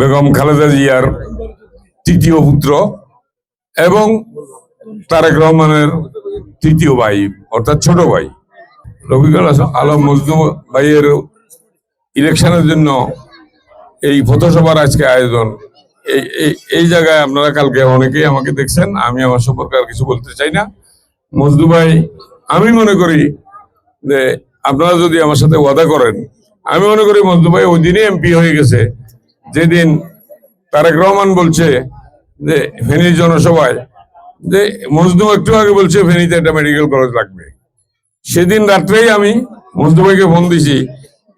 বেগম খালেদা জিয়ার তৃতীয় পুত্র এবং তারেক রহমানের তৃতীয় ভাই, অর্থাৎ ছোট ভাই। হাসান আলম মজদু ভাইয়ের ইলেকশনের জন্য এই পথসভার আজকে আয়োজন। এই, এই- এই জায়গায় আপনারা কালকে অনেকেই আমাকে দেখছেন, আমি আমার সম্পর্কে আর কিছু বলতে চাই না। মজদু ভাই, আমি মনে করি যে আপনারা যদি আমার সাথে ওয়াদা করেন, আমি মনে করি মজদু ভাই ওই দিনই এমপি হয়ে গেছে। যেদিন তারেক রহমান বলছে যে ফেনীর জনসভায় যে মজদু একটু আগে বলছে ফেনীতে একটা মেডিকেল কলেজ লাগবে। সেদিন রাত্রেই আমি মজদু ভাইকে ফোন দিছি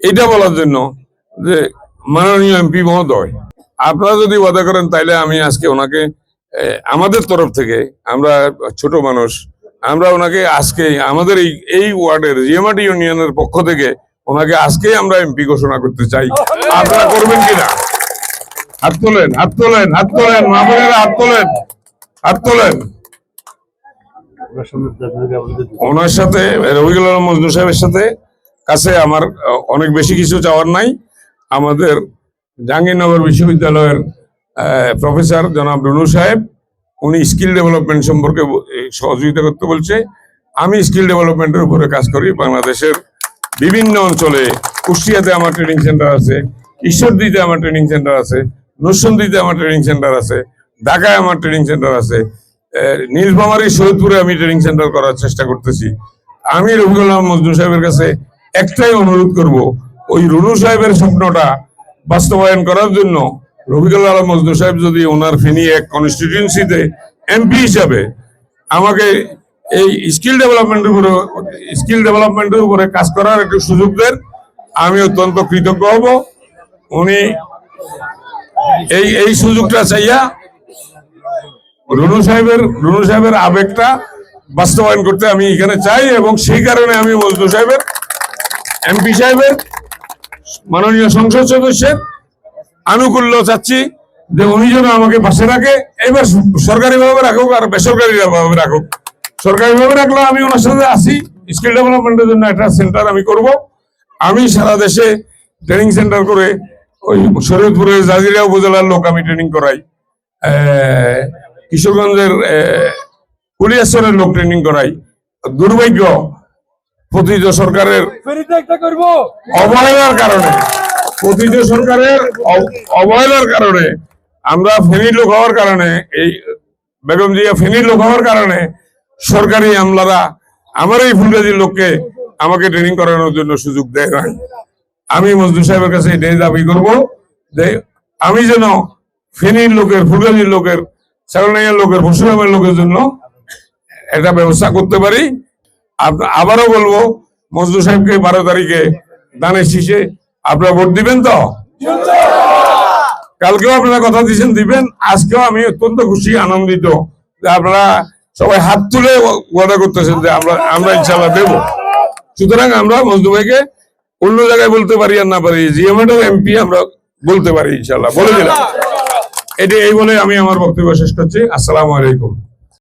এটা বলার জন্য যে মাননীয় এমপি মহোদয় আপনারা যদি ওয়াদা করেন তাইলে আমি আজকে ওনাকে আমাদের তরফ থেকে আমরা ছোট মানুষ আমরা ওনাকে আজকে আমাদের এই এই ওয়ার্ডের জিএমআটি ইউনিয়নের পক্ষ থেকে ওনাকে আজকেই আমরা এমপি ঘোষণা করতে চাই। আপনারা করবেন কিনা? হাত তোলেন হাত তোলেন হাত তোলেন হাত তোলেন হাত তোলেন। ওনার সাথে আলম মজদুর সাহেবের সাথে কাছে আমার অনেক বেশি কিছু চাওয়ার নাই। আমাদের জাহাঙ্গীরনগর বিশ্ববিদ্যালয়ের প্রফেসর জনাব রুনু সাহেব, উনি স্কিল ডেভেলপমেন্ট সম্পর্কে সহযোগিতা করতে বলছে। আমি স্কিল ডেভেলপমেন্টের উপরে কাজ করি। বাংলাদেশের বিভিন্ন অঞ্চলে, কুষ্টিয়াতে আমার ট্রেনিং সেন্টার আছে, ঈশ্বরদীতে আমার ট্রেনিং সেন্টার আছে। নরসন্দিতে আমার ট্রেনিং সেন্টার আছে, ঢাকায় আমার ট্রেনিং সেন্টার আছে নীলফামারী শহীদপুরে আমি ট্রেনিং সেন্টার করার চেষ্টা করতেছি। আমি রফিকুল মজদুর সাহেবের কাছে একটাই অনুরোধ করব, ওই রুনু সাহেবের স্বপ্নটা বাস্তবায়ন করার জন্য রফিকুল আলম মজদুর সাহেব যদি ওনার ফেনী এক কনস্টিটিউন্সিতে এমপি হিসাবে আমাকে এই স্কিল ডেভেলপমেন্টের উপরে স্কিল ডেভেলপমেন্টের উপরে কাজ করার একটু সুযোগ দেন, আমি অত্যন্ত কৃতজ্ঞ হব। উনি এই এই সুযোগটা চাইয়া রুনু সাহেবের রুনু সাহেবের আবেগটা বাস্তবায়ন করতে আমি এখানে চাই এবং সেই কারণে আমি মজদুর সাহেবের, এমপি সাহেবের, মাননীয় সংসদ সদস্যের আনুকূল্য চাচ্ছি যে উনি যেন আমাকে পাশে রাখে। এবার সরকারি ভাবে রাখুক আর বেসরকারি ভাবে রাখুক। সরকারি ভাবে রাখলে আমি ওনার সাথে আসি স্কিল ডেভেলপমেন্টের জন্য একটা সেন্টার আমি করব। আমি সারা দেশে ট্রেনিং সেন্টার করে ওই শরীয়তপুরের জাজিরা উপজেলার লোক আমি ট্রেনিং করাই। কিশোরগঞ্জের কুলিয়াশ্বরের লোক ট্রেনিং করাই। দুর্ভাগ্য প্রতিজ সরকারের অবহেলার কারণে প্রতিজ সরকারের অবহেলার কারণে আমরা ফেনীর লোক হওয়ার কারণে এই বেগম জিয়া ফেনীর লোক হওয়ার কারণে সরকারি আমলারা আমার এই ফুলগাজির লোককে আমাকে ট্রেনিং করানোর জন্য সুযোগ দেয় নাই। আমি মজদুর সাহেবের কাছে এটাই দাবি করব যে আমি যেন ফেনীর লোকের, ফুলগাজির লোকের সাগরনাইয়ার লোকের পরশুরামের লোকের জন্য একটা ব্যবস্থা করতে পারি। আবারও বলব, মজদুর সাহেবকে বারো তারিখে দানের শীষে আপনারা ভোট দিবেন তো? কালকেও আপনারা কথা দিয়েছেন, দিবেন। আজকেও আমি অত্যন্ত খুশি, আনন্দিত যে আপনারা সবাই হাত তুলে ওয়াদা করতেছেন যে আমরা আমরা ইনশাল্লাহ দেব। সুতরাং আমরা মজদু ভাইকে অন্য জায়গায় বলতে পারি আর না পারি জিএমএডও এমপি আমরা বলতে পারি ইনশাল্লাহ বলে দিলাম। এটি এই বলে আমি আমার বক্তব্য শেষ করছি। আসসালামু আলাইকুম।